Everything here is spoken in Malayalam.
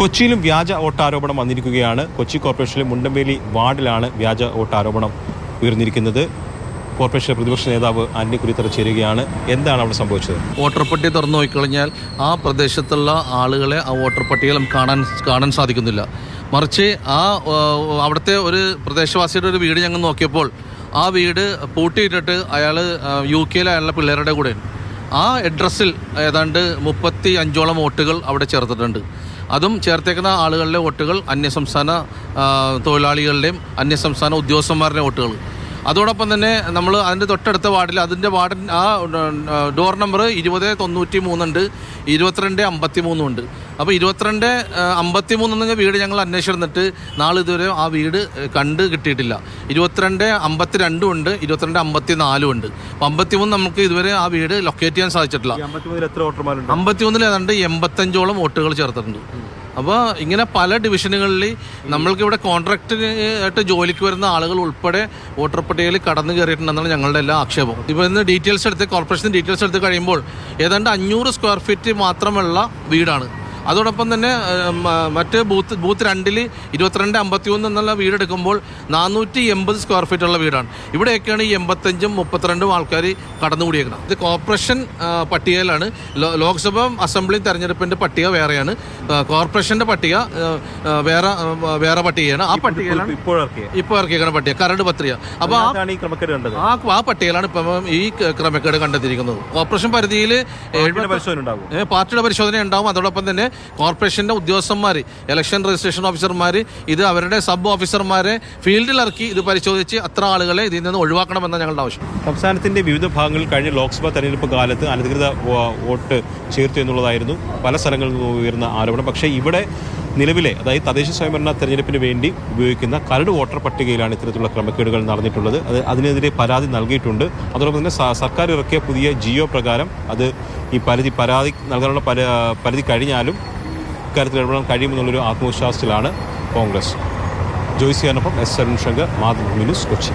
കൊച്ചിയിലും വ്യാജ വോട്ടാരോപണം വന്നിരിക്കുകയാണ്. കൊച്ചി കോർപ്പറേഷനിലെ മുണ്ടമ്പേലി വാർഡിലാണ് വ്യാജ വോട്ടാരോപണം ഉയർന്നിരിക്കുന്നത്. കോർപ്പറേഷൻ പ്രതിപക്ഷ നേതാവ് ആന്റണി കുരിത്തറ ചേരുകയാണ്. എന്താണ് അവിടെ സംഭവിച്ചത്? വോട്ടർ പട്ടിക തുറന്നു നോക്കിക്കഴിഞ്ഞാൽ ആ പ്രദേശത്തുള്ള ആളുകളെ ആ വോട്ടർ കാണാൻ കാണാൻ സാധിക്കുന്നില്ല. മറിച്ച് ആ, അവിടുത്തെ ഒരു പ്രദേശവാസിയുടെ ഒരു വീട് ഞങ്ങൾ നോക്കിയപ്പോൾ ആ വീട് പൂട്ടിയിട്ടിട്ട് അയാൾ യു കെയിലെ അയാളുടെ പിള്ളേരുടെ കൂടെ ആ അഡ്രസ്സിൽ ഏതാണ്ട് മുപ്പത്തി അഞ്ചോളം വോട്ടുകൾ അവിടെ ചേർത്തിട്ടുണ്ട്. അതും ചേർത്തേക്കുന്ന ആളുകളുടെ വോട്ടുകൾ അന്യസംസ്ഥാന തൊഴിലാളികളുടെയും അന്യസംസ്ഥാന ഉദ്യോഗസ്ഥന്മാരുടെയും വോട്ടുകൾ. അതോടൊപ്പം തന്നെ നമ്മൾ അതിന്റെ തൊട്ടടുത്ത വാർഡിൽ അതിന്റെ വാർഡൻ ആ ഡോർ നമ്പർ ഇരുപത് തൊണ്ണൂറ്റി മൂന്നുണ്ട് ഇരുപത്തിരണ്ട് അമ്പത്തി മൂന്നും ഉണ്ട്. അപ്പോൾ ഇരുപത്തിരണ്ട് അമ്പത്തി മൂന്നെന്ന വീട് ഞങ്ങൾ അന്വേഷിച്ചിരുന്നിട്ട് നാളെ ഇതുവരെ ആ വീട് കണ്ട് കിട്ടിയിട്ടില്ല. ഇരുപത്തിരണ്ട് അമ്പത്തി രണ്ടും ഉണ്ട് ഇരുപത്തിരണ്ട് അമ്പത്തി നാലും ഉണ്ട്. അപ്പോൾ അമ്പത്തി മൂന്ന് നമുക്ക് ഇതുവരെ ആ വീട് ലൊക്കേറ്റ് ചെയ്യാൻ സാധിച്ചിട്ടില്ല. വോട്ടർമാരുണ്ട്? അമ്പത്തിമൂന്നിൽ ഏതാണ്ട് എൺപത്തഞ്ചോളം വോട്ടുകൾ ചേർത്തിട്ടുണ്ട്. അപ്പോൾ ഇങ്ങനെ പല ഡിവിഷനുകളിൽ നമ്മൾക്ക് ഇവിടെ കോൺട്രാക്ട് ആയിട്ട് ജോലിക്ക് വരുന്ന ആളുകൾ ഉൾപ്പെടെ വോട്ടർ പട്ടികയിൽ കടന്നു കയറിയിട്ടുണ്ടെന്നാണ് ഞങ്ങളുടെ എല്ലാ ആക്ഷേപം ഇപ്പോൾ ഇന്ന് ഡീറ്റെയിൽസ് എടുത്ത് കോർപ്പറേഷൻ ഡീറ്റെയിൽസ് എടുത്ത് കഴിയുമ്പോൾ ഏതാണ്ട് അഞ്ഞൂറ് സ്ക്വയർ ഫീറ്റ് മാത്രമുള്ള വീടാണ്. അതോടൊപ്പം തന്നെ മറ്റ് ബൂത്ത് ബൂത്ത് രണ്ടിൽ ഇരുപത്തിരണ്ട് അമ്പത്തി ഒന്ന് എന്നുള്ള വീടെടുക്കുമ്പോൾ നാനൂറ്റി എൺപത് സ്ക്വയർ ഫീറ്റ് ഉള്ള വീടാണ്. ഇവിടെയൊക്കെയാണ് ഈ എൺപത്തഞ്ചും മുപ്പത്തിരണ്ടും ആൾക്കാർ കടന്നുകൂടിയേക്കുന്നത്. ഇത് കോർപ്പറേഷൻ പട്ടികയിലാണ്. ലോക്സഭ അസംബ്ലി തെരഞ്ഞെടുപ്പിന്റെ പട്ടിക വേറെയാണ്. കോർപ്പറേഷന്റെ പട്ടിക വേറെ വേറെ പട്ടികയാണ്. ആ പട്ടികയിലാണ് ഇപ്പോൾ ഇപ്പോൾ ഇറക്കിയേക്കുന്ന പട്ടിക. കരട് പത്രിക. അപ്പോൾ ആ ആ പട്ടികയിലാണ് ഇപ്പം ഈ ക്രമക്കേട് കണ്ടെത്തിയിരിക്കുന്നത്. കോർപ്പറേഷൻ പരിധിയിൽ പാർട്ടിയുടെ പരിശോധന ഉണ്ടാവും. അതോടൊപ്പം തന്നെ കോർപ്പറേഷന്റെ ഉദ്യോഗസ്ഥന്മാർ ഇലക്ഷൻ രജിസ്ട്രേഷൻ ഓഫീസർമാർ ഇത് അവരുടെ സബ് ഓഫീസർമാരെ ഫീൽഡിൽ ഇറക്കി ഇത് പരിശോധിച്ച് അത്ര ആളുകളെ ഇതിൽ നിന്ന് ഒഴിവാക്കണമെന്നാണ് ഞങ്ങളുടെ ആവശ്യം. സംസ്ഥാനത്തിന്റെ വിവിധ ഭാഗങ്ങളിൽ കഴിഞ്ഞ ലോക്സഭാ തെരഞ്ഞെടുപ്പ് കാലത്ത് അനധികൃത വോട്ട് ചേർത്തു എന്നുള്ളതായിരുന്നു. പല സ്ഥലങ്ങളിൽ നിന്നും ഉയർന്ന ആരോപണം. പക്ഷേ ഇവിടെ നിലവിലെ അതായത് തദ്ദേശ സ്വയംഭരണ തെരഞ്ഞെടുപ്പിന് വേണ്ടി ഉപയോഗിക്കുന്ന കരട് വോട്ടർ പട്ടികയിലാണ് ഇത്തരത്തിലുള്ള ക്രമക്കേടുകൾ നടന്നിട്ടുള്ളത്. അത് അതിനെതിരെ പരാതി നൽകിയിട്ടുണ്ട്. അതോടൊപ്പം തന്നെ സർക്കാർ ഇറക്കിയ പുതിയ ജിയോ പ്രകാരം അത് ഈ പരിധി പരാതി നൽകാനുള്ള പര- പരിധി കഴിഞ്ഞാലും ഇക്കാര്യത്തിൽ ഇടപെടാൻ കഴിയുമെന്നുള്ളൊരു ആത്മവിശ്വാസത്തിലാണ് കോൺഗ്രസ്. ജോയ്സിയാനൊപ്പം എസ് അരുൺ ശങ്കർ മാതൃഭൂമി ന്യൂസ് കൊച്ചി.